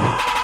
Yeah.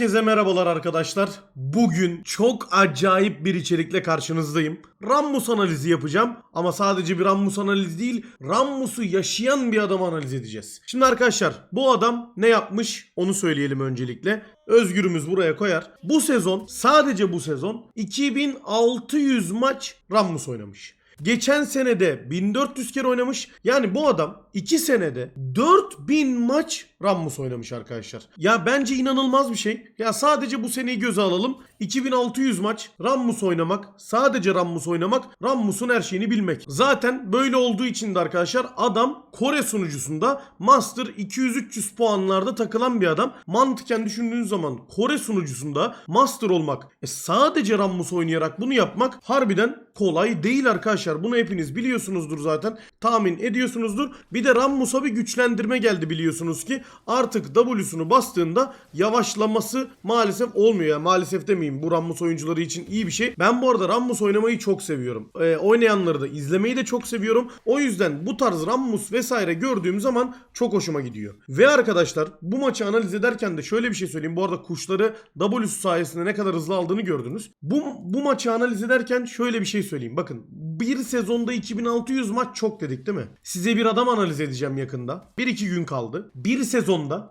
Herkese merhabalar arkadaşlar. Bugün çok acayip bir içerikle karşınızdayım. Rammus analizi yapacağım ama sadece bir Rammus analizi değil, Rammus'u yaşayan bir adam analiz edeceğiz. Şimdi arkadaşlar bu adam ne yapmış onu söyleyelim öncelikle. Özgürümüz buraya koyar. Bu sezon sadece bu sezon 2600 maç Rammus oynamış. Geçen senede 1400 kere oynamış. Yani bu adam 2 senede 4000 maç Rammus oynamış arkadaşlar. Ya bence inanılmaz bir şey. Ya sadece bu seneyi göze alalım. 2600 maç Rammus oynamak, sadece Rammus oynamak, Rammus'un her şeyini bilmek. Zaten böyle olduğu için de arkadaşlar adam Kore sunucusunda Master 200-300 puanlarda takılan bir adam. Mantıken düşündüğünüz zaman Kore sunucusunda Master olmak, e sadece Rammus oynayarak bunu yapmak harbiden kolay değil arkadaşlar. Bunu hepiniz biliyorsunuzdur zaten. Tahmin ediyorsunuzdur. Bir de Rammus'a bir güçlendirme geldi biliyorsunuz ki. Artık W'sunu bastığında yavaşlaması maalesef olmuyor. Yani maalesef demeyeyim. Bu Rammus oyuncuları için iyi bir şey. Ben bu arada Rammus oynamayı çok seviyorum. Ee, oynayanları da izlemeyi de çok seviyorum. O yüzden bu tarz Rammus vesaire gördüğüm zaman çok hoşuma gidiyor. Ve arkadaşlar bu maçı analiz ederken de şöyle bir şey söyleyeyim. Bu arada kuşları W'su sayesinde ne kadar hızlı aldığını gördünüz. Bu, bu maçı analiz ederken şöyle bir şey söyleyeyim. Bakın bir sezonda 2600 maç çok dedik değil mi? Size bir adam analiz edeceğim yakında. 1-2 gün kaldı. Bir sezonda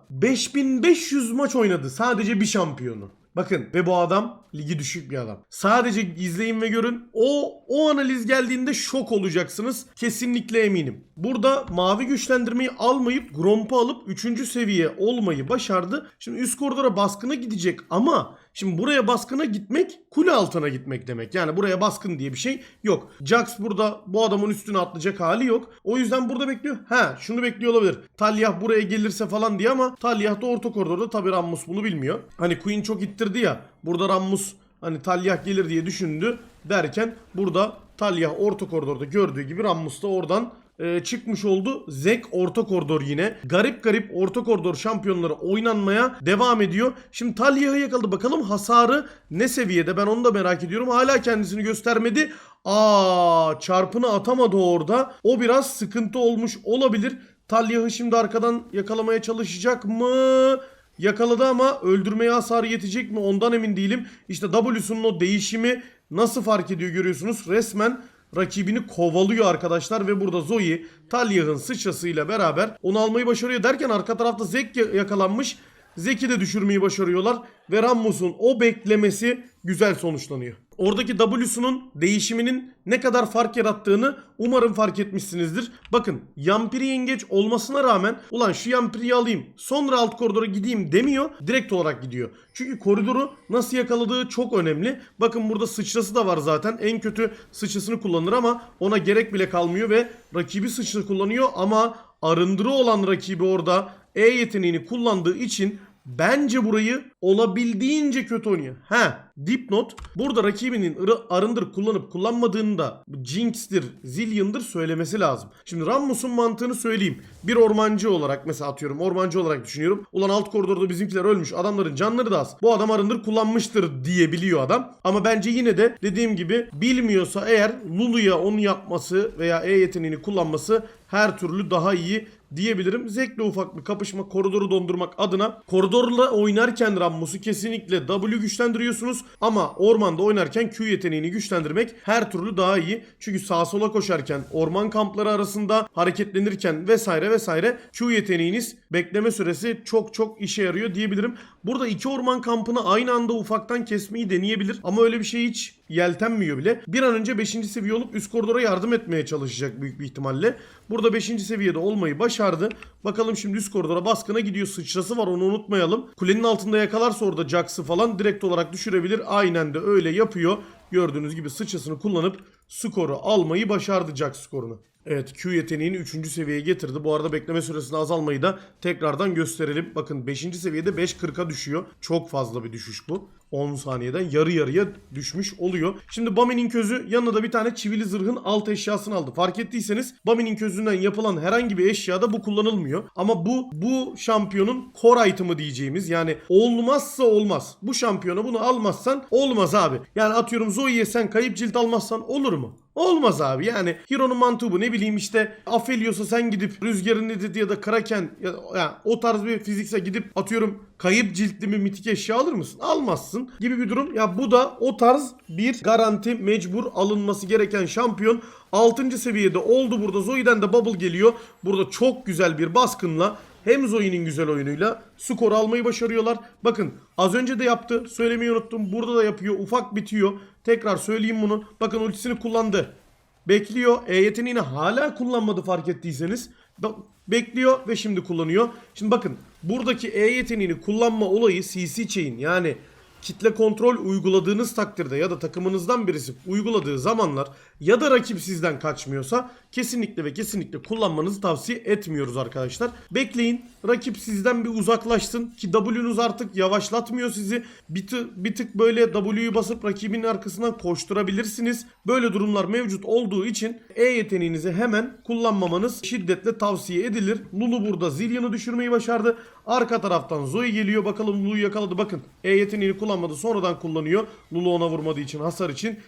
5500 maç oynadı sadece bir şampiyonu. Bakın ve bu adam ligi düşük bir adam. Sadece izleyin ve görün. O o analiz geldiğinde şok olacaksınız. Kesinlikle eminim. Burada mavi güçlendirmeyi almayıp Gromp'u alıp 3. seviye olmayı başardı. Şimdi üst koridora baskına gidecek ama şimdi buraya baskına gitmek kule altına gitmek demek. Yani buraya baskın diye bir şey yok. Jax burada bu adamın üstüne atlayacak hali yok. O yüzden burada bekliyor. Ha şunu bekliyor olabilir. Talyah buraya gelirse falan diye ama Talyah da orta koridorda tabi Rammus bunu bilmiyor. Hani Queen çok ittirdi ya. Burada Rammus hani Talyah gelir diye düşündü derken burada Talyah orta koridorda gördüğü gibi Rammus da oradan e, çıkmış oldu. Zek orta koridor yine. Garip garip orta koridor şampiyonları oynanmaya devam ediyor. Şimdi Talyah'ı yakaladı. Bakalım hasarı ne seviyede? Ben onu da merak ediyorum. Hala kendisini göstermedi. Aa çarpını atamadı orada. O biraz sıkıntı olmuş olabilir. Talyah'ı şimdi arkadan yakalamaya çalışacak mı? Yakaladı ama öldürmeye hasar yetecek mi ondan emin değilim. İşte W'sunun o değişimi nasıl fark ediyor görüyorsunuz. Resmen rakibini kovalıyor arkadaşlar ve burada Zoe Talyah'ın sıçrasıyla beraber onu almayı başarıyor derken arka tarafta Zek ya- yakalanmış. Zek'i de düşürmeyi başarıyorlar ve Rammus'un o beklemesi güzel sonuçlanıyor. Oradaki W'sunun değişiminin ne kadar fark yarattığını umarım fark etmişsinizdir. Bakın Yampiri yengeç olmasına rağmen ulan şu Yampiri'yi alayım sonra alt koridora gideyim demiyor. Direkt olarak gidiyor. Çünkü koridoru nasıl yakaladığı çok önemli. Bakın burada sıçrası da var zaten. En kötü sıçrasını kullanır ama ona gerek bile kalmıyor ve rakibi sıçra kullanıyor ama arındırı olan rakibi orada E yeteneğini kullandığı için Bence burayı olabildiğince kötü oynuyor. Ha, dipnot. Burada rakibinin arındır kullanıp kullanmadığını da Jinx'tir, Zillion'dır söylemesi lazım. Şimdi Rammus'un mantığını söyleyeyim. Bir ormancı olarak mesela atıyorum ormancı olarak düşünüyorum. Ulan alt koridorda bizimkiler ölmüş. Adamların canları da az. Bu adam arındır kullanmıştır diyebiliyor adam. Ama bence yine de dediğim gibi bilmiyorsa eğer Lulu'ya onu yapması veya E yeteneğini kullanması her türlü daha iyi diyebilirim. Zekle ufak bir kapışma koridoru dondurmak adına koridorla oynarken Rammus'u kesinlikle W güçlendiriyorsunuz ama ormanda oynarken Q yeteneğini güçlendirmek her türlü daha iyi. Çünkü sağa sola koşarken orman kampları arasında hareketlenirken vesaire vesaire Q yeteneğiniz bekleme süresi çok çok işe yarıyor diyebilirim. Burada iki orman kampını aynı anda ufaktan kesmeyi deneyebilir ama öyle bir şey hiç yeltenmiyor bile. Bir an önce 5. seviye olup üst koridora yardım etmeye çalışacak büyük bir ihtimalle. Burada 5. seviyede olmayı başardı. Bakalım şimdi üst koridora baskına gidiyor. Sıçrası var onu unutmayalım. Kulenin altında yakalarsa orada Jax'ı falan direkt olarak düşürebilir. Aynen de öyle yapıyor. Gördüğünüz gibi sıçrasını kullanıp skoru almayı başardı Jax skorunu. Evet Q yeteneğini 3. seviyeye getirdi. Bu arada bekleme süresini azalmayı da tekrardan gösterelim. Bakın 5. seviyede 5.40'a düşüyor. Çok fazla bir düşüş bu. 10 saniyeden yarı yarıya düşmüş oluyor. Şimdi Bami'nin közü yanına da bir tane çivili zırhın alt eşyasını aldı. Fark ettiyseniz Bami'nin közünden yapılan herhangi bir eşyada bu kullanılmıyor. Ama bu bu şampiyonun core item'ı diyeceğimiz yani olmazsa olmaz. Bu şampiyona bunu almazsan olmaz abi. Yani atıyorum Zoe'ye sen kayıp cilt almazsan olur mu? Olmaz abi yani Hiro'nun mantığı bu ne bileyim işte Aphelios'a sen gidip Rüzgar'ın dedi ya da Kraken ya, ya o tarz bir fizikse gidip atıyorum kayıp ciltli mi mitik eşya alır mısın? Almazsın gibi bir durum. Ya bu da o tarz bir garanti mecbur alınması gereken şampiyon. 6. seviyede oldu burada. Zoe'den de Bubble geliyor. Burada çok güzel bir baskınla hem Zoe'nin güzel oyunuyla skor almayı başarıyorlar. Bakın az önce de yaptı. Söylemeyi unuttum. Burada da yapıyor. Ufak bitiyor. Tekrar söyleyeyim bunu. Bakın ultisini kullandı. Bekliyor. E yeteneğini hala kullanmadı fark ettiyseniz. Bekliyor ve şimdi kullanıyor. Şimdi bakın buradaki E yeteneğini kullanma olayı CC chain yani kitle kontrol uyguladığınız takdirde ya da takımınızdan birisi uyguladığı zamanlar ya da rakip sizden kaçmıyorsa kesinlikle ve kesinlikle kullanmanızı tavsiye etmiyoruz arkadaşlar. Bekleyin rakip sizden bir uzaklaşsın ki W'nuz artık yavaşlatmıyor sizi. Bir, tı- bir tık böyle W'yu basıp rakibin arkasından koşturabilirsiniz. Böyle durumlar mevcut olduğu için E yeteneğinizi hemen kullanmamanız şiddetle tavsiye edilir. Lulu burada Zillion'u düşürmeyi başardı. Arka taraftan Zoe geliyor. Bakalım Lulu'yu yakaladı. Bakın E yeteneğini kullanmadı. Sonradan kullanıyor. Lulu ona vurmadığı için hasar için.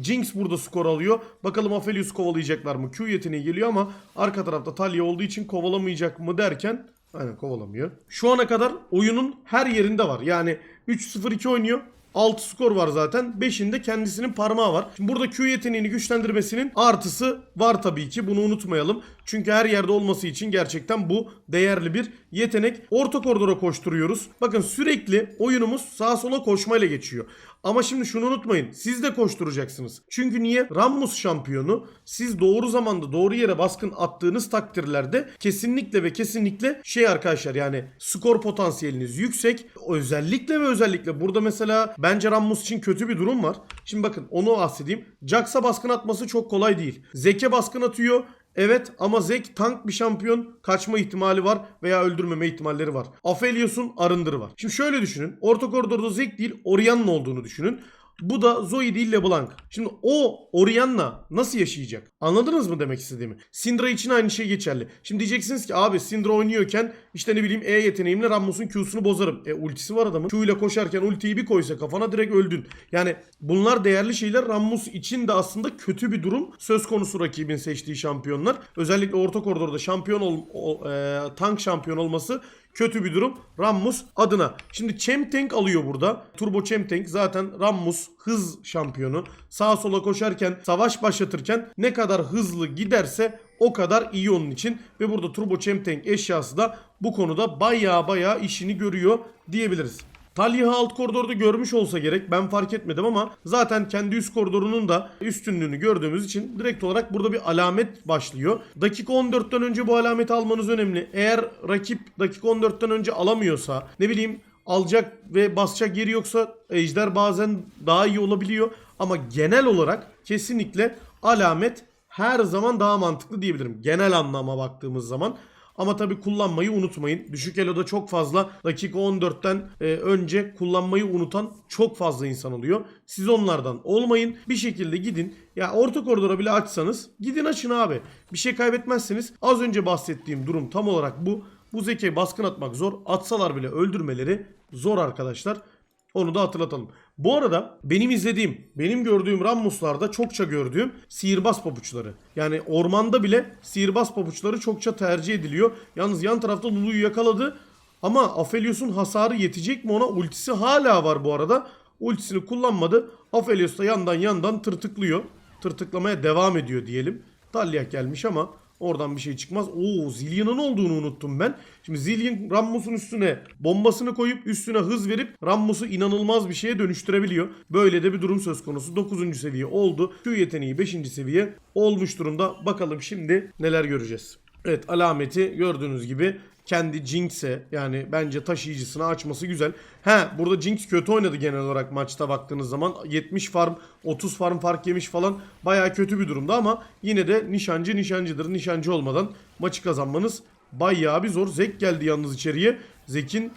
Jinx burada skor alıyor. Bakalım Aphelios kovalayacaklar mı? Q yeteneği geliyor ama arka tarafta Talia olduğu için kovalamayacak mı derken Aynen kovalamıyor. Şu ana kadar oyunun her yerinde var. Yani 3-0-2 oynuyor. 6 skor var zaten. 5'inde kendisinin parmağı var. Şimdi burada Q yeteneğini güçlendirmesinin artısı var tabii ki. Bunu unutmayalım. Çünkü her yerde olması için gerçekten bu değerli bir yetenek. Orta koridora koşturuyoruz. Bakın sürekli oyunumuz sağa sola koşmayla geçiyor. Ama şimdi şunu unutmayın. Siz de koşturacaksınız. Çünkü niye? Rammus şampiyonu siz doğru zamanda doğru yere baskın attığınız takdirlerde kesinlikle ve kesinlikle şey arkadaşlar yani skor potansiyeliniz yüksek. Özellikle ve özellikle burada mesela bence Rammus için kötü bir durum var. Şimdi bakın onu bahsedeyim. Jax'a baskın atması çok kolay değil. Zeke baskın atıyor. Evet ama Zek tank bir şampiyon kaçma ihtimali var veya öldürmeme ihtimalleri var. Aphelios'un arındırı var. Şimdi şöyle düşünün. Orta koridorda Zek değil Orianna olduğunu düşünün. Bu da Zoe değil LeBlanc. Şimdi o Orianna nasıl yaşayacak? Anladınız mı demek istediğimi? Syndra için aynı şey geçerli. Şimdi diyeceksiniz ki abi Syndra oynuyorken işte ne bileyim E yeteneğimle Rammus'un Q'sunu bozarım. E ultisi var adamın. Q ile koşarken ultiyi bir koysa kafana direkt öldün. Yani bunlar değerli şeyler. Rammus için de aslında kötü bir durum. Söz konusu rakibin seçtiği şampiyonlar. Özellikle orta koridorda şampiyon ol, o- e, tank şampiyon olması kötü bir durum Rammus adına. Şimdi Chemtank alıyor burada. Turbo Chemtank zaten Rammus hız şampiyonu. Sağa sola koşarken, savaş başlatırken ne kadar hızlı giderse o kadar iyi onun için. Ve burada Turbo Chemtank eşyası da bu konuda baya baya işini görüyor diyebiliriz. Talih'i alt koridorda görmüş olsa gerek. Ben fark etmedim ama zaten kendi üst koridorunun da üstünlüğünü gördüğümüz için direkt olarak burada bir alamet başlıyor. Dakika 14'ten önce bu alameti almanız önemli. Eğer rakip dakika 14'ten önce alamıyorsa ne bileyim alacak ve basacak yeri yoksa ejder bazen daha iyi olabiliyor. Ama genel olarak kesinlikle alamet her zaman daha mantıklı diyebilirim. Genel anlama baktığımız zaman. Ama tabi kullanmayı unutmayın. Düşük eloda çok fazla dakika 14'ten e, önce kullanmayı unutan çok fazla insan oluyor. Siz onlardan olmayın. Bir şekilde gidin. Ya orta koridora bile açsanız gidin açın abi. Bir şey kaybetmezsiniz. Az önce bahsettiğim durum tam olarak bu. Bu zekayı baskın atmak zor. Atsalar bile öldürmeleri zor arkadaşlar. Onu da hatırlatalım. Bu arada benim izlediğim, benim gördüğüm Rammus'larda çokça gördüğüm sihirbaz pabuçları. Yani ormanda bile sihirbaz pabuçları çokça tercih ediliyor. Yalnız yan tarafta Lulu'yu yakaladı. Ama Aphelios'un hasarı yetecek mi ona? Ultisi hala var bu arada. Ultisini kullanmadı. Aphelios da yandan yandan tırtıklıyor. Tırtıklamaya devam ediyor diyelim. Talia gelmiş ama oradan bir şey çıkmaz. Oo Zillion'un olduğunu unuttum ben. Şimdi Zillion Rammus'un üstüne bombasını koyup üstüne hız verip Rammus'u inanılmaz bir şeye dönüştürebiliyor. Böyle de bir durum söz konusu. 9. seviye oldu. Q yeteneği 5. seviye olmuş durumda. Bakalım şimdi neler göreceğiz. Evet alameti gördüğünüz gibi kendi Jinx'e yani bence taşıyıcısına açması güzel. He burada Jinx kötü oynadı genel olarak maçta baktığınız zaman. 70 farm 30 farm fark yemiş falan baya kötü bir durumda ama yine de nişancı nişancıdır. Nişancı olmadan maçı kazanmanız bayağı bir zor. Zek geldi yalnız içeriye. Zek'in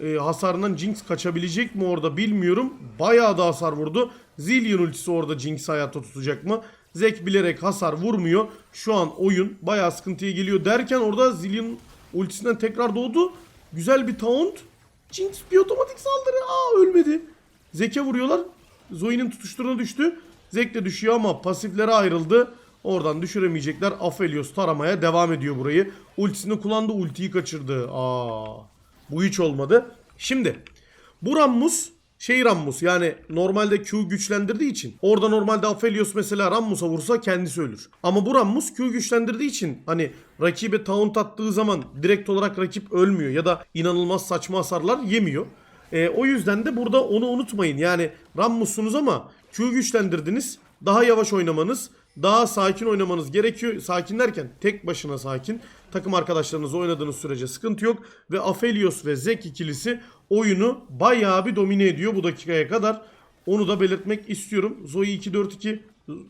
e, hasarından Jinx kaçabilecek mi orada bilmiyorum. Bayağı da hasar vurdu. Zillion ultisi orada Jinx'i hayatta tutacak mı? Zek bilerek hasar vurmuyor. Şu an oyun bayağı sıkıntıya geliyor derken orada Zillion ultisinden tekrar doğdu. Güzel bir taunt. Jinx bir otomatik saldırı. Aa ölmedi. Zek'e vuruyorlar. Zoe'nin tutuşturuna düştü. Zek de düşüyor ama pasiflere ayrıldı. Oradan düşüremeyecekler. Aphelios taramaya devam ediyor burayı. Ultisini kullandı. Ultiyi kaçırdı. Aa. Bu hiç olmadı. Şimdi bu Rammus şey Rammus yani normalde Q güçlendirdiği için orada normalde Aphelios mesela Rammus'a vursa kendisi ölür. Ama bu Rammus Q güçlendirdiği için hani rakibe taunt attığı zaman direkt olarak rakip ölmüyor ya da inanılmaz saçma hasarlar yemiyor. E, o yüzden de burada onu unutmayın. Yani Rammus'sunuz ama Q güçlendirdiniz. Daha yavaş oynamanız, daha sakin oynamanız gerekiyor. Sakin derken tek başına sakin. Takım arkadaşlarınızla oynadığınız sürece sıkıntı yok. Ve Aphelios ve Zek ikilisi oyunu bayağı bir domine ediyor bu dakikaya kadar. Onu da belirtmek istiyorum. Zoe 2-4-2,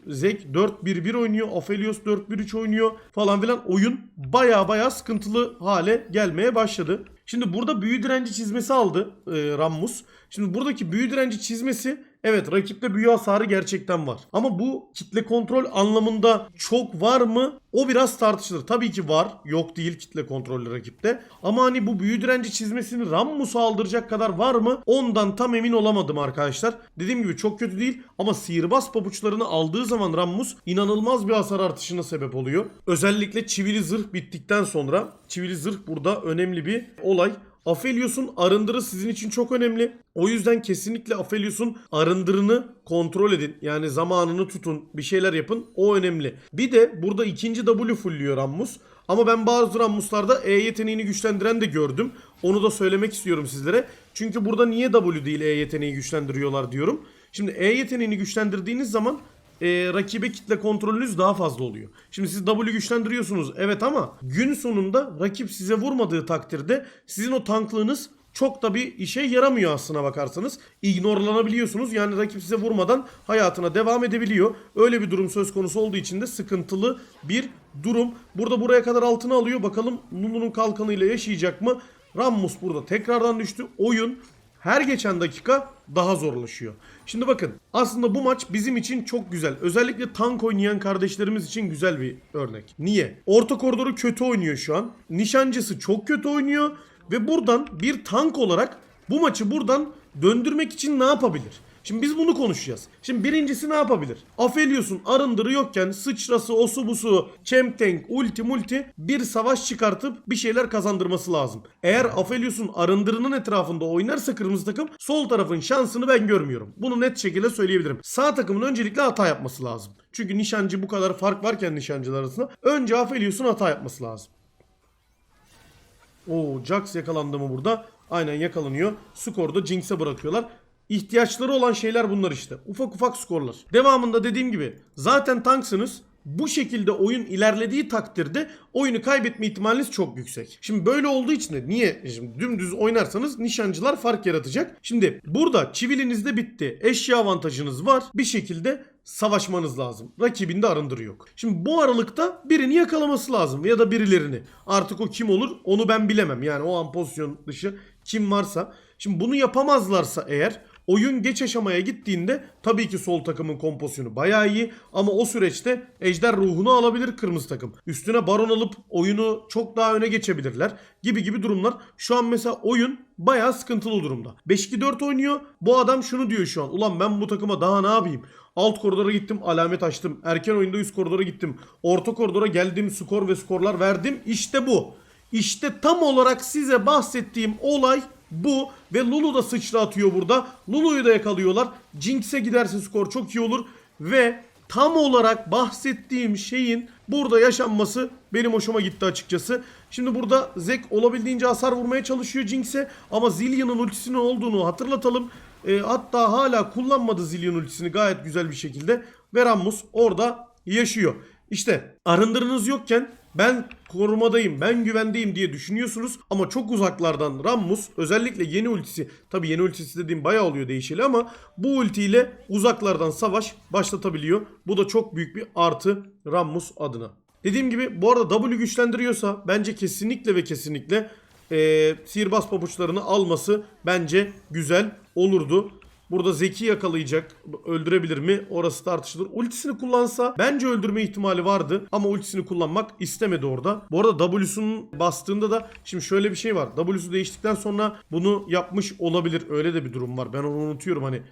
Zek 4-1-1 oynuyor. Aphelios 4-1-3 oynuyor falan filan. Oyun bayağı bayağı sıkıntılı hale gelmeye başladı. Şimdi burada büyü direnci çizmesi aldı e, Rammus. Şimdi buradaki büyü direnci çizmesi evet rakipte büyü hasarı gerçekten var. Ama bu kitle kontrol anlamında çok var mı? O biraz tartışılır. Tabii ki var. Yok değil kitle kontrolü rakipte. Ama hani bu büyü direnci çizmesini Rammus'a aldıracak kadar var mı? Ondan tam emin olamadım arkadaşlar. Dediğim gibi çok kötü değil ama sihirbaz pabuçlarını aldığı zaman Rammus inanılmaz bir hasar artışına sebep oluyor. Özellikle çivili zırh bittikten sonra çivili zırh burada önemli bir olay. Aphelios'un arındırı sizin için çok önemli. O yüzden kesinlikle Aphelios'un arındırını kontrol edin. Yani zamanını tutun, bir şeyler yapın. O önemli. Bir de burada ikinci W fullüyor Rammus. Ama ben bazı Rammus'larda E yeteneğini güçlendiren de gördüm. Onu da söylemek istiyorum sizlere. Çünkü burada niye W değil E yeteneği güçlendiriyorlar diyorum. Şimdi E yeteneğini güçlendirdiğiniz zaman e, rakibe kitle kontrolünüz daha fazla oluyor. Şimdi siz W güçlendiriyorsunuz evet ama gün sonunda rakip size vurmadığı takdirde sizin o tanklığınız çok da bir işe yaramıyor aslına bakarsanız. İgnorlanabiliyorsunuz. Yani rakip size vurmadan hayatına devam edebiliyor. Öyle bir durum söz konusu olduğu için de sıkıntılı bir durum. Burada buraya kadar altına alıyor. Bakalım Lulu'nun kalkanıyla yaşayacak mı? Rammus burada tekrardan düştü. Oyun her geçen dakika daha zorlaşıyor. Şimdi bakın aslında bu maç bizim için çok güzel. Özellikle tank oynayan kardeşlerimiz için güzel bir örnek. Niye? Orta koridoru kötü oynuyor şu an. Nişancısı çok kötü oynuyor. Ve buradan bir tank olarak bu maçı buradan döndürmek için ne yapabilir? Şimdi biz bunu konuşacağız. Şimdi birincisi ne yapabilir? Aphelios'un arındırı yokken sıçrası, osu busu, Chemtank, ulti multi bir savaş çıkartıp bir şeyler kazandırması lazım. Eğer Aphelios'un arındırının etrafında oynarsa kırmızı takım sol tarafın şansını ben görmüyorum. Bunu net şekilde söyleyebilirim. Sağ takımın öncelikle hata yapması lazım. Çünkü nişancı bu kadar fark varken nişancılar arasında önce Aphelios'un hata yapması lazım. Oo Jax yakalandı mı burada? Aynen yakalanıyor. Skoru da Jinx'e bırakıyorlar. İhtiyaçları olan şeyler bunlar işte. Ufak ufak skorlar. Devamında dediğim gibi zaten tanksınız. Bu şekilde oyun ilerlediği takdirde oyunu kaybetme ihtimaliniz çok yüksek. Şimdi böyle olduğu için de niye? Şimdi dümdüz oynarsanız nişancılar fark yaratacak. Şimdi burada çiviliniz de bitti. Eşya avantajınız var. Bir şekilde savaşmanız lazım. Rakibinde arındırı yok. Şimdi bu aralıkta birini yakalaması lazım ya da birilerini. Artık o kim olur onu ben bilemem. Yani o an pozisyon dışı kim varsa. Şimdi bunu yapamazlarsa eğer oyun geç aşamaya gittiğinde tabii ki sol takımın kompozisyonu bayağı iyi ama o süreçte ejder ruhunu alabilir kırmızı takım. Üstüne baron alıp oyunu çok daha öne geçebilirler gibi gibi durumlar. Şu an mesela oyun bayağı sıkıntılı durumda. 5-2-4 oynuyor. Bu adam şunu diyor şu an. Ulan ben bu takıma daha ne yapayım? Alt koridora gittim alamet açtım. Erken oyunda üst koridora gittim. Orta koridora geldim skor ve skorlar verdim. İşte bu. İşte tam olarak size bahsettiğim olay bu. Ve Lulu da sıçra atıyor burada. Lulu'yu da yakalıyorlar. Jinx'e giderse skor çok iyi olur. Ve tam olarak bahsettiğim şeyin burada yaşanması benim hoşuma gitti açıkçası. Şimdi burada Zek olabildiğince hasar vurmaya çalışıyor Jinx'e. Ama Zillion'un ultisinin olduğunu hatırlatalım. E, hatta hala kullanmadı Zillion ultisini gayet güzel bir şekilde. Ve Rammus orada yaşıyor. İşte arındırınız yokken ben korumadayım, ben güvendeyim diye düşünüyorsunuz. Ama çok uzaklardan Rammus özellikle yeni ultisi, tabi yeni ultisi dediğim bayağı oluyor değişeli ama bu ultiyle uzaklardan savaş başlatabiliyor. Bu da çok büyük bir artı Rammus adına. Dediğim gibi bu arada W güçlendiriyorsa bence kesinlikle ve kesinlikle eee sihirbaz pabuçlarını alması bence güzel olurdu. Burada Zeki yakalayacak. Öldürebilir mi? Orası tartışılır. Ultisini kullansa bence öldürme ihtimali vardı. Ama ultisini kullanmak istemedi orada. Bu arada W'sunun bastığında da şimdi şöyle bir şey var. W'su değiştikten sonra bunu yapmış olabilir. Öyle de bir durum var. Ben onu unutuyorum hani.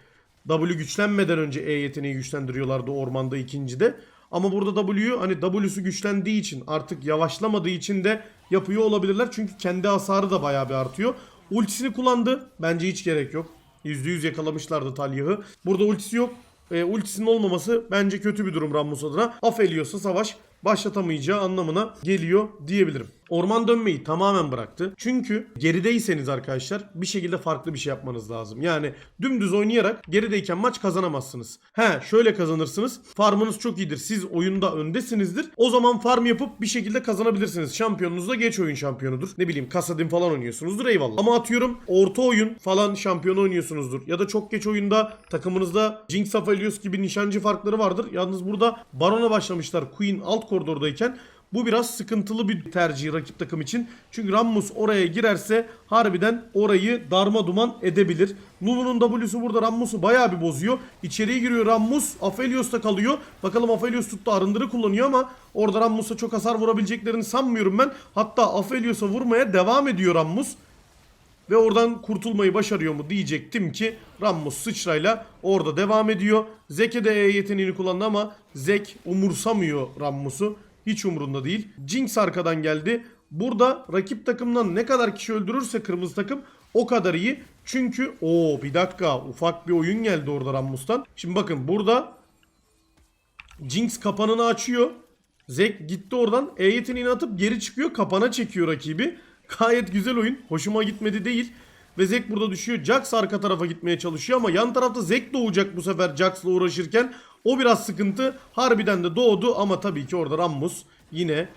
W güçlenmeden önce E yeteneği güçlendiriyorlardı ormanda ikincide. Ama burada W hani W'su güçlendiği için artık yavaşlamadığı için de yapıyor olabilirler. Çünkü kendi hasarı da bayağı bir artıyor. Ultisini kullandı. Bence hiç gerek yok. %100 yakalamışlardı Talyah'ı. Burada ultisi yok. E, ultisinin olmaması bence kötü bir durum Rammus adına. Aphelios'a savaş başlatamayacağı anlamına geliyor diyebilirim. Orman dönmeyi tamamen bıraktı. Çünkü gerideyseniz arkadaşlar bir şekilde farklı bir şey yapmanız lazım. Yani dümdüz oynayarak gerideyken maç kazanamazsınız. He şöyle kazanırsınız. Farmınız çok iyidir. Siz oyunda öndesinizdir. O zaman farm yapıp bir şekilde kazanabilirsiniz. Şampiyonunuz da geç oyun şampiyonudur. Ne bileyim Kasadin falan oynuyorsunuzdur eyvallah. Ama atıyorum orta oyun falan şampiyonu oynuyorsunuzdur. Ya da çok geç oyunda takımınızda Jinx Aphelios gibi nişancı farkları vardır. Yalnız burada Baron'a başlamışlar Queen alt koridordayken. Bu biraz sıkıntılı bir tercih rakip takım için. Çünkü Rammus oraya girerse harbiden orayı darma duman edebilir. Lulu'nun W'su burada Rammus'u bayağı bir bozuyor. İçeriye giriyor Rammus. Aphelios'ta kalıyor. Bakalım Aphelios tuttu arındırı kullanıyor ama orada Rammus'a çok hasar vurabileceklerini sanmıyorum ben. Hatta Aphelios'a vurmaya devam ediyor Rammus. Ve oradan kurtulmayı başarıyor mu diyecektim ki Rammus sıçrayla orada devam ediyor. Zek'e de E yeteneğini kullandı ama Zek umursamıyor Rammus'u. Hiç umurunda değil. Jinx arkadan geldi. Burada rakip takımdan ne kadar kişi öldürürse kırmızı takım o kadar iyi. Çünkü o bir dakika ufak bir oyun geldi orada Rammus'tan. Şimdi bakın burada Jinx kapanını açıyor. Zek gitti oradan E yeteneğini atıp geri çıkıyor. Kapana çekiyor rakibi. Gayet güzel oyun. Hoşuma gitmedi değil. Ve Zek burada düşüyor. Jax arka tarafa gitmeye çalışıyor ama yan tarafta Zek doğacak bu sefer Jax'la uğraşırken. O biraz sıkıntı. Harbiden de doğdu ama tabii ki orada Rammus yine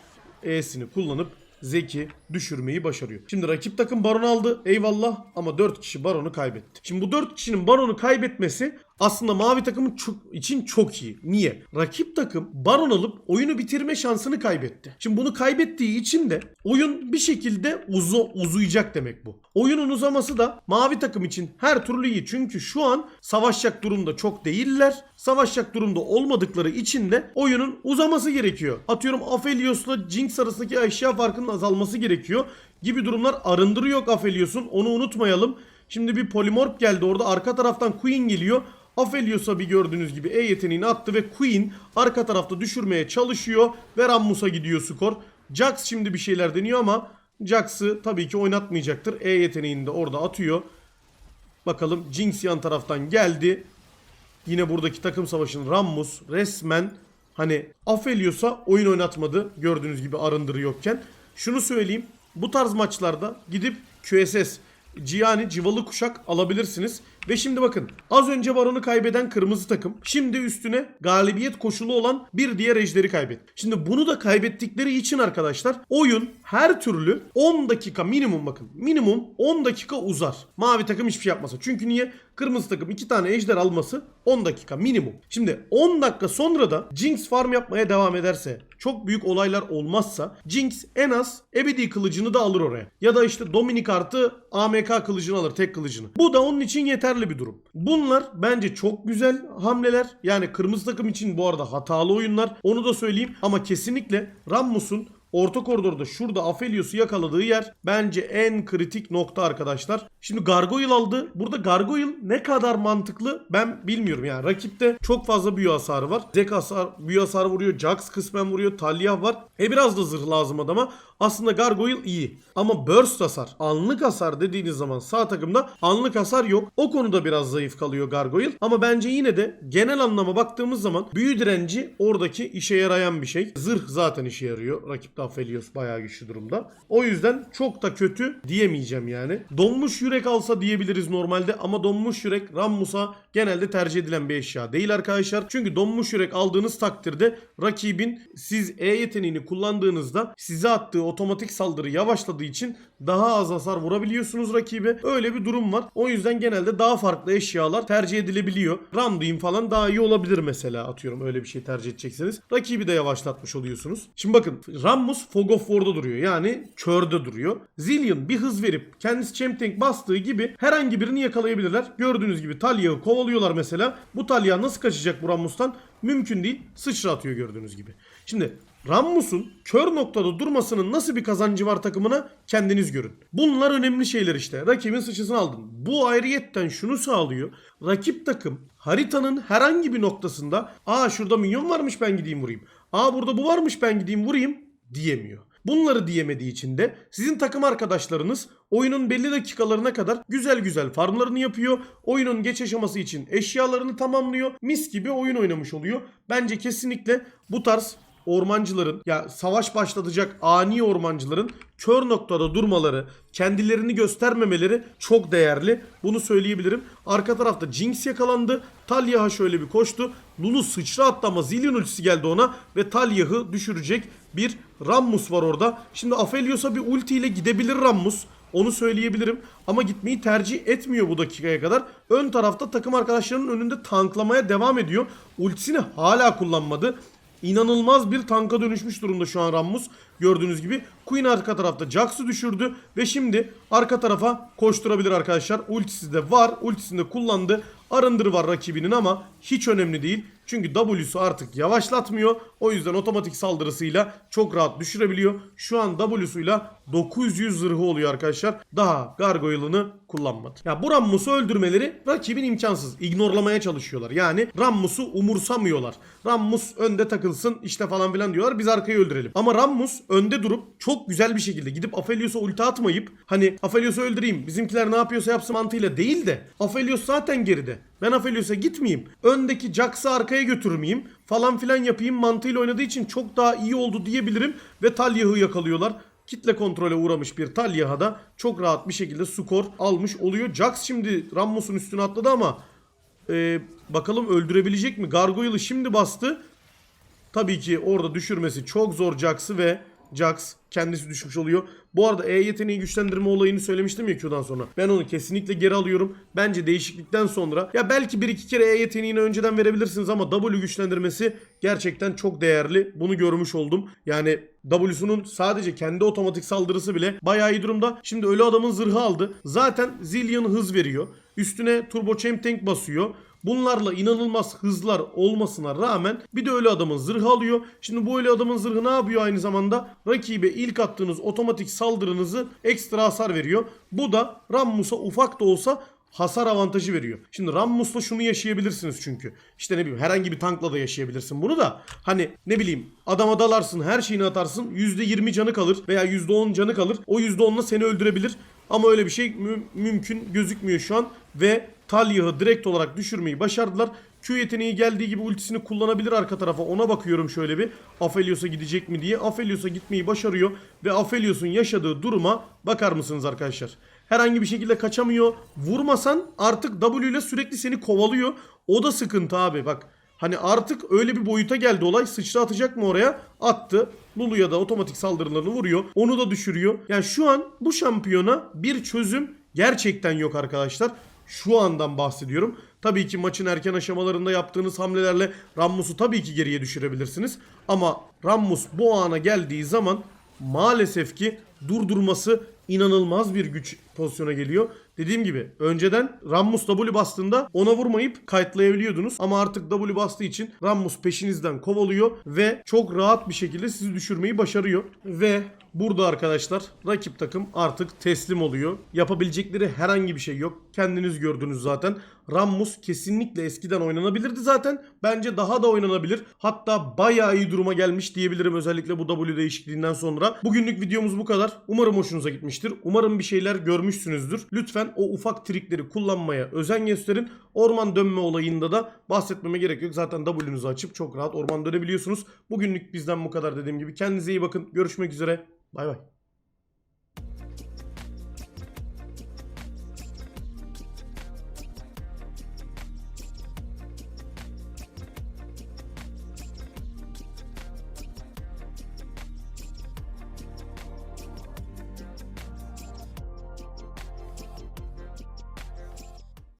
E'sini kullanıp Zeki düşürmeyi başarıyor. Şimdi rakip takım Baron aldı. Eyvallah ama 4 kişi Baron'u kaybetti. Şimdi bu 4 kişinin Baron'u kaybetmesi aslında mavi takımın çok, için çok iyi. Niye? Rakip takım Baron alıp oyunu bitirme şansını kaybetti. Şimdi bunu kaybettiği için de oyun bir şekilde uzu, uzayacak demek bu. Oyunun uzaması da mavi takım için her türlü iyi. Çünkü şu an savaşacak durumda çok değiller. Savaşacak durumda olmadıkları için de oyunun uzaması gerekiyor. Atıyorum Aphelios'la Jinx arasındaki eşya farkının azalması gerekiyor. Gibi durumlar arındırıyor Aphelios'un. Onu unutmayalım. Şimdi bir polimorp geldi orada arka taraftan Queen geliyor. Aphelios'a bir gördüğünüz gibi E yeteneğini attı ve Queen arka tarafta düşürmeye çalışıyor ve Rammus'a gidiyor skor. Jax şimdi bir şeyler deniyor ama Jax'ı tabii ki oynatmayacaktır. E yeteneğini de orada atıyor. Bakalım Jinx yan taraftan geldi. Yine buradaki takım savaşının Rammus resmen hani Aphelios'a oyun oynatmadı. Gördüğünüz gibi arındırı yokken. Şunu söyleyeyim. Bu tarz maçlarda gidip QSS Gianni civalı kuşak alabilirsiniz. Ve şimdi bakın az önce Baron'u kaybeden kırmızı takım şimdi üstüne galibiyet koşulu olan bir diğer ejderi kaybetti. Şimdi bunu da kaybettikleri için arkadaşlar oyun her türlü 10 dakika minimum bakın minimum 10 dakika uzar. Mavi takım hiçbir şey yapmasa. Çünkü niye? Kırmızı takım 2 tane ejder alması 10 dakika minimum. Şimdi 10 dakika sonra da Jinx farm yapmaya devam ederse çok büyük olaylar olmazsa Jinx en az ebedi kılıcını da alır oraya. Ya da işte Dominik artı AMK kılıcını alır tek kılıcını. Bu da onun için yeterli bir durum. Bunlar bence çok güzel hamleler. Yani kırmızı takım için bu arada hatalı oyunlar. Onu da söyleyeyim ama kesinlikle Rammus'un Orta koridorda şurada Aphelios'u yakaladığı yer bence en kritik nokta arkadaşlar. Şimdi Gargoyle aldı. Burada Gargoyle ne kadar mantıklı ben bilmiyorum yani. Rakipte çok fazla büyü hasarı var. Zek hasar, büyü hasarı vuruyor. Jax kısmen vuruyor. Talia var. E biraz da zırh lazım adama. Aslında Gargoyle iyi. Ama burst hasar, anlık hasar dediğiniz zaman sağ takımda anlık hasar yok. O konuda biraz zayıf kalıyor Gargoyle. Ama bence yine de genel anlama baktığımız zaman büyü direnci oradaki işe yarayan bir şey. Zırh zaten işe yarıyor rakipte da Aphelios bayağı güçlü durumda. O yüzden çok da kötü diyemeyeceğim yani. Donmuş yürek alsa diyebiliriz normalde ama donmuş yürek Rammus'a genelde tercih edilen bir eşya değil arkadaşlar. Çünkü donmuş yürek aldığınız takdirde rakibin siz E yeteneğini kullandığınızda size attığı otomatik saldırı yavaşladığı için daha az hasar vurabiliyorsunuz rakibe. Öyle bir durum var. O yüzden genelde daha farklı eşyalar tercih edilebiliyor. Randuin falan daha iyi olabilir mesela atıyorum öyle bir şey tercih edecekseniz. Rakibi de yavaşlatmış oluyorsunuz. Şimdi bakın Rammus Fog of War'da duruyor. Yani körde duruyor. Zillion bir hız verip kendisi Champ Tank bastığı gibi herhangi birini yakalayabilirler. Gördüğünüz gibi Talya'yı kovalıyorlar mesela. Bu Talya nasıl kaçacak bu Rammus'tan? Mümkün değil. Sıçra atıyor gördüğünüz gibi. Şimdi Rammus'un kör noktada durmasının nasıl bir kazancı var takımına kendiniz görün. Bunlar önemli şeyler işte. Rakibin sıçrasını aldın. Bu ayrıyetten şunu sağlıyor. Rakip takım haritanın herhangi bir noktasında aa şurada minyon varmış ben gideyim vurayım. Aa burada bu varmış ben gideyim vurayım diyemiyor. Bunları diyemediği için de sizin takım arkadaşlarınız oyunun belli dakikalarına kadar güzel güzel farmlarını yapıyor. Oyunun geç aşaması için eşyalarını tamamlıyor. Mis gibi oyun oynamış oluyor. Bence kesinlikle bu tarz ormancıların ya savaş başlatacak ani ormancıların kör noktada durmaları, kendilerini göstermemeleri çok değerli. Bunu söyleyebilirim. Arka tarafta Jinx yakalandı. Talyah'a şöyle bir koştu. Lulu sıçra attı ama Zillion ultisi geldi ona ve Talyah'ı düşürecek bir Rammus var orada. Şimdi Aphelios'a bir ulti ile gidebilir Rammus. Onu söyleyebilirim. Ama gitmeyi tercih etmiyor bu dakikaya kadar. Ön tarafta takım arkadaşlarının önünde tanklamaya devam ediyor. Ultisini hala kullanmadı. İnanılmaz bir tanka dönüşmüş durumda şu an Rammus. Gördüğünüz gibi Queen arka tarafta Jax'ı düşürdü ve şimdi arka tarafa koşturabilir arkadaşlar. Ultisi de var. Ultisini de kullandı. Arındır var rakibinin ama hiç önemli değil. Çünkü W'su artık yavaşlatmıyor. O yüzden otomatik saldırısıyla çok rahat düşürebiliyor. Şu an W'suyla 900 zırhı oluyor arkadaşlar. Daha Gargoyle'ını kullanmadı. Ya bu Rammus'u öldürmeleri rakibin imkansız. İgnorlamaya çalışıyorlar. Yani Rammus'u umursamıyorlar. Rammus önde takılsın işte falan filan diyorlar. Biz arkayı öldürelim. Ama Rammus önde durup çok güzel bir şekilde gidip Aphelios'a ulti atmayıp hani Aphelios'u öldüreyim bizimkiler ne yapıyorsa yapsın mantığıyla değil de Aphelios zaten geride. Ben Aphelios'a gitmeyeyim. Öndeki Jax'ı arkaya götürmeyeyim. Falan filan yapayım mantığıyla oynadığı için çok daha iyi oldu diyebilirim. Ve Talyah'ı yakalıyorlar. Kitle kontrole uğramış bir Talyah'a da çok rahat bir şekilde skor almış oluyor. Jax şimdi Rammus'un üstüne atladı ama e, bakalım öldürebilecek mi? Gargoyle'ı şimdi bastı. Tabii ki orada düşürmesi çok zor Jax'ı ve Jax kendisi düşmüş oluyor. Bu arada E yeteneği güçlendirme olayını söylemiştim ya Q'dan sonra. Ben onu kesinlikle geri alıyorum. Bence değişiklikten sonra ya belki bir iki kere E yeteneğini önceden verebilirsiniz ama W güçlendirmesi gerçekten çok değerli. Bunu görmüş oldum. Yani W'sunun sadece kendi otomatik saldırısı bile bayağı iyi durumda. Şimdi ölü adamın zırhı aldı. Zaten Zillion hız veriyor. Üstüne Turbo Champ Tank basıyor. Bunlarla inanılmaz hızlar olmasına rağmen bir de ölü adamın zırhı alıyor. Şimdi bu ölü adamın zırhı ne yapıyor aynı zamanda? Rakibe ilk attığınız otomatik saldırınızı ekstra hasar veriyor. Bu da Rammus'a ufak da olsa hasar avantajı veriyor. Şimdi Rammus'la şunu yaşayabilirsiniz çünkü. İşte ne bileyim herhangi bir tankla da yaşayabilirsin bunu da. Hani ne bileyim adama dalarsın her şeyini atarsın %20 canı kalır veya %10 canı kalır. O %10'la seni öldürebilir. Ama öyle bir şey mü- mümkün gözükmüyor şu an ve Talyah'ı direkt olarak düşürmeyi başardılar. Q yeteneği geldiği gibi ultisini kullanabilir arka tarafa. Ona bakıyorum şöyle bir. Aphelios'a gidecek mi diye. Aphelios'a gitmeyi başarıyor. Ve Aphelios'un yaşadığı duruma bakar mısınız arkadaşlar? Herhangi bir şekilde kaçamıyor. Vurmasan artık W ile sürekli seni kovalıyor. O da sıkıntı abi bak. Hani artık öyle bir boyuta geldi olay. Sıçra atacak mı oraya? Attı. Lulu'ya da otomatik saldırılarını vuruyor. Onu da düşürüyor. Yani şu an bu şampiyona bir çözüm gerçekten yok arkadaşlar. Şu andan bahsediyorum. Tabii ki maçın erken aşamalarında yaptığınız hamlelerle Rammus'u tabii ki geriye düşürebilirsiniz. Ama Rammus bu ana geldiği zaman maalesef ki durdurması inanılmaz bir güç pozisyona geliyor. Dediğim gibi önceden Rammus W bastığında ona vurmayıp kayıtlayabiliyordunuz. Ama artık W bastığı için Rammus peşinizden kovalıyor ve çok rahat bir şekilde sizi düşürmeyi başarıyor. Ve burada arkadaşlar rakip takım artık teslim oluyor. Yapabilecekleri herhangi bir şey yok. Kendiniz gördünüz zaten. Rammus kesinlikle eskiden oynanabilirdi zaten. Bence daha da oynanabilir. Hatta bayağı iyi duruma gelmiş diyebilirim özellikle bu W değişikliğinden sonra. Bugünlük videomuz bu kadar. Umarım hoşunuza gitmiştir. Umarım bir şeyler görmüş görmüşsünüzdür. Lütfen o ufak trikleri kullanmaya özen gösterin. Orman dönme olayında da bahsetmeme gerek yok. Zaten W'nuzu açıp çok rahat orman dönebiliyorsunuz. Bugünlük bizden bu kadar dediğim gibi. Kendinize iyi bakın. Görüşmek üzere. Bay bay.